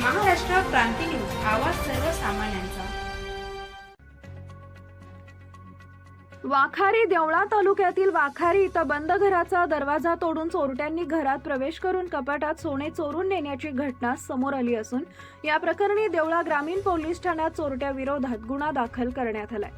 Maharashtra Kranti news आवाज सर्वसामान्यांचा. वाखारी देवळा तालुक्यातील वाखारी इथं बंद घराचा दरवाजा तोडून चोरट्यांनी घरात प्रवेश करून कपाटात सोने चोरून नेण्याची घटना समोर आली असून या प्रकरणी देवळा ग्रामीण पोलीस ठाण्यात चोरट्या विरोधात गुन्हा दाखल करण्यात आलाय.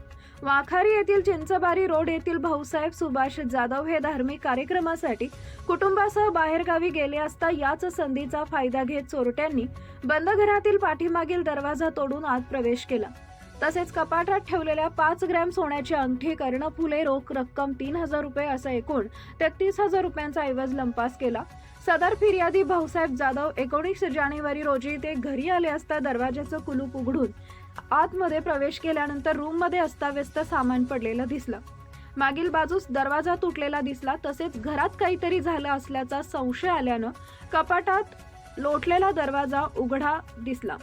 वाखारी येथील चिंचबारी रोड येथील भाऊसाहेब सुभाष जाधव हे धार्मिक कार्यक्रमासाठी कुटुंबासह बाहेरगावी गेले असता याच संधीचा फायदा घेत चोरट्यांनी बंद घरातील पाठीमागील दरवाजा तोडून आत प्रवेश केला. तसेच कपाटात ठेवलेल्या पाच ग्रॅम सोन्याची अंगठी कर्णफुले रोख रक्कम तीन हजार रुपये असा एकूण तेहतीस हजार रुपयांचा ऐवज लंपास केला. सदर फिर्यादी भाऊसाहेब जाधव एकोणीस जानेवारी रोजी ते घरी आले असता दरवाजाचं कुलूप उघडून आतमध्ये प्रवेश केल्यानंतर रूममध्ये अस्ताव्यस्त सामान पडलेलं दिसलं. मागील बाजूस दरवाजा तुटलेला दिसला तसेच घरात काहीतरी झालं असल्याचा संशय आल्यानं कपाटात लोटलेला दरवाजा उघडा दिसला.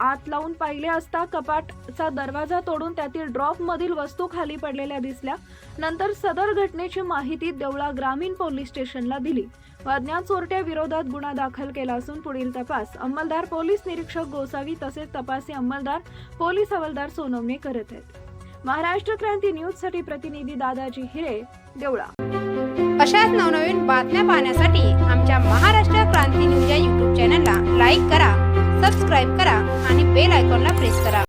आत लावून पाहिले असता कपाटचा दरवाजा तोडून त्यातील ड्रॉप मधील वस्तू खाली पडलेल्या दिसल्या. नंतर सदर घटनेची माहिती देवळा ग्रामीण पोलीस स्टेशनला दिली. व अज्ञात चोरट्या विरोधात गुन्हा दाखल केला असून पुढील तपास अंमलदार पोलीस निरीक्षक गोसावी तसेच तपासी अंमलदार पोलीस हवालदार सोनवणे करत आहेत. महाराष्ट्र क्रांती न्यूजसाठी प्रतिनिधी दादाजी हिरे देवळा. अशाच नवनवीन बातम्या पाहण्यासाठी आमच्या महाराष्ट्र क्रांती न्यूज या युट्यूब चॅनलला लाईक करा सबस्क्राईब करा வேலாய்க்கொண்டா press કરાવવાનું